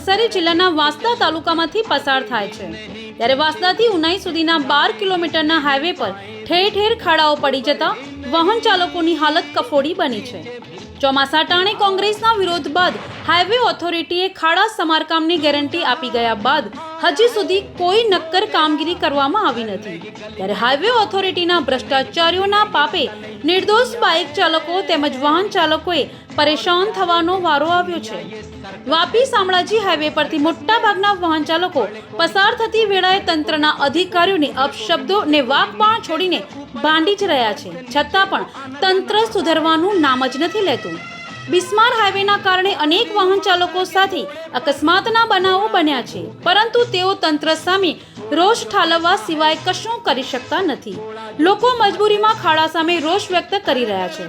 નવસારી જિલ્લાના વાંસદા તાલુકામાંથી પસાર થાય છે. ત્યારે વાંસદાથી ઉનાઈ સુધીના બાર કિલોમીટરના હાઈવે પર ઠેર ઠેર ખાડાઓ પડી જતા વાહન ચાલકોની હાલત કફોડી બની છે. ચોમાસા ટાણે કોંગ્રેસના વિરોધ બાદ હાઈવે ઓથોરિટીએ ખાડા સમારકામની ગેરંટી આપી ગયા બાદ હજી સુધી કોઈ નક્કર કામગીરી કરવામાં આવી નથી. ત્યારે હાઈવે ઓથોરિટીના ભ્રષ્ટાચારીઓના પાપે નિર્દોષ બાઇક ચાલકો તેમજ વાહન ચાલકોએ પરેશાન થવાનો વારો આવ્યો છે. વાપી શામળાજી હાઈવે પરથી મોટા ભાગના વાહન ચાલકો પસાર થતી વેળાએ તંત્રના અધિકારીઓને અપશબ્દો ને વાકબાણ છોડીને ભાંડી જ રહ્યા છે. છતાં પણ તંત્ર સુધરવાનું નામ જ નથી લેતું. બિસ્માર હાઈવેના કારણે અનેક વાહન ચાલકો સાથે અકસ્માતના બનાવો બન્યા છે. પરંતુ તેઓ તંત્ર સામે રોષ ઠાલવવા સિવાય કશું કરી શકતા નથી. લોકો મજબૂરીમાં ખાડા સામે રોષ વ્યક્ત કરી રહ્યા છે.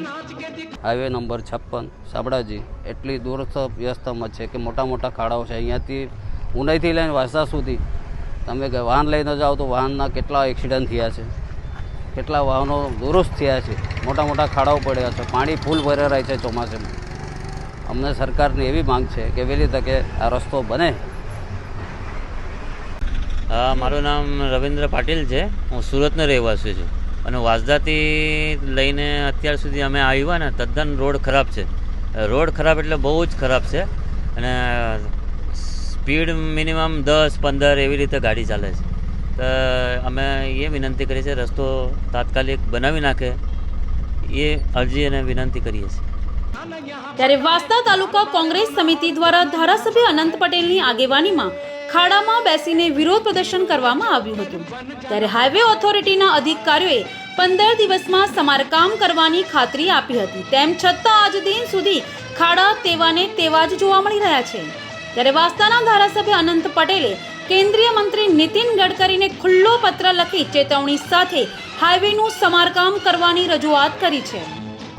હાઈવે નંબર છપ્પન સાબડાજી એટલી દૂરસ્થ વ્યસ્તમાં છે કે મોટા મોટા ખાડાઓ છે. અહીંયાથી ઉનાઈથી લઈને વાસા સુધી તમે વાહન લઈને જાઓ તો વાહનના કેટલા એક્સિડન્ટ થયા છે. કેટલા વાહનો દુરુસ્ત થયા છે. મોટા મોટા ખાડાઓ પડ્યા છે. પાણી ફૂલ ભરેલાય છે ચોમાસામાં. અમને સરકારની એવી માંગ છે કે વહેલી તકે આ રસ્તો બને. મારું નામ રવિન્દ્ર પાટીલ છે. હું સુરતનો રહેવાસી છું. અને વાંસદાથી લઈને અત્યાર સુધી અમે આવ્યા ને, તદ્દન રોડ ખરાબ છે. રોડ ખરાબ એટલે બહુ જ ખરાબ છે. અને સ્પીડ મિનિમમ દસ, પંદર એવી રીતે ગાડી ચાલે છે. તો અમે એ વિનંતી કરીએ છીએ, રસ્તો તાત્કાલિક બનાવી નાખે. એ અરજી અને વિનંતી કરીએ છીએ. ત્યારે વાસ્તા તાલુકા કોંગ્રેસ સમિતિ દ્વારા ધારાસભ્ય અનંત પટેલની આગેવાનીમાં ખાડામાં બેસીને વિરોધ પ્રદર્શન કરવામાં આવ્યું હતું. ત્યારે હાઈવે ઓથોરિટીના અધિકારીઓએ પંદર દિવસમાં સમારકામ કરવાની ખાતરી આપી હતી. તેમ છતાં આજ દિન સુધી ખાડા તેવાને તેવા જ જોવા મળી રહ્યા છે. ત્યારે વાસ્તાના ધારાસભ્ય અનંત પટેલે કેન્દ્રીય મંત્રી નીતિન ગડકરીને ખુલ્લો પત્ર લખી ચેતવણી સાથે હાઈવેનું સમારકામ કરવાની રજૂઆત કરી છે.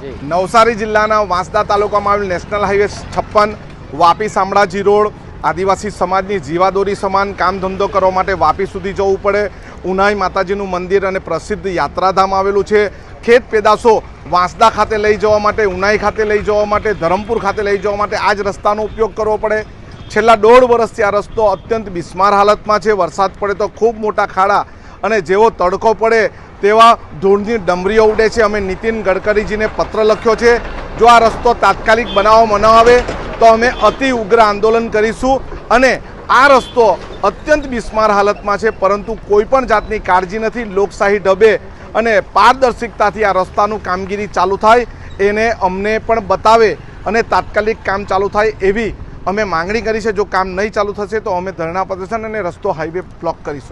નવસારી જિલ્લાના વાંસદા તાલુકામાં આવેલ નેશનલ હાઈવે છપ્પન, વાપી શામળાજી રોડ, આદિવાસી સમાજની જીવાદોરી સમાન કામ ધંધો કરવા માટે વાપી સુધી જવું પડે. ઉનાઈ માતાજીનું મંદિર અને પ્રસિદ્ધ યાત્રાધામ આવેલું છે. ખેત પેદાશો વાંસદા ખાતે લઈ જવા માટે, ઉનાઈ ખાતે લઈ જવા માટે, ધરમપુર ખાતે લઈ જવા માટે આ જ રસ્તાનો ઉપયોગ કરવો પડે. છેલ્લા દોઢ વર્ષથી આ રસ્તો અત્યંત બિસ્માર હાલતમાં છે. વરસાદ પડે તો ખૂબ મોટા ખાડા અને જેવો તડકો પડે તેવા ધૂળની ડમરીઓ ઉડે છે. અમે નીતિન ગડકરીજીને પત્ર લખ્યો છે. જો આ રસ્તો તાત્કાલિક બનાવવામાં ન આવે, તો અમે અતિ ઉગ્ર આંદોલન કરીશું અને આ રસ્તો અત્યંત બિસ્માર હાલતમાં છે. પરંતુ કોઈ પણ જાતની કાળજી નથી. લોકશાહી ઢબે અને પારદર્શિકતાથી આ રસ્તાનું કામગીરી ચાલુ થાય એને અમને પણ બતાવે અને તાત્કાલિક કામ ચાલુ થાય એવી અમે માંગણી કરી છે. જો કામ નહીં ચાલુ થશે, તો અમે ધરણા પ્રદર્શન અને રસ્તો હાઈવે બ્લોક કરીશું.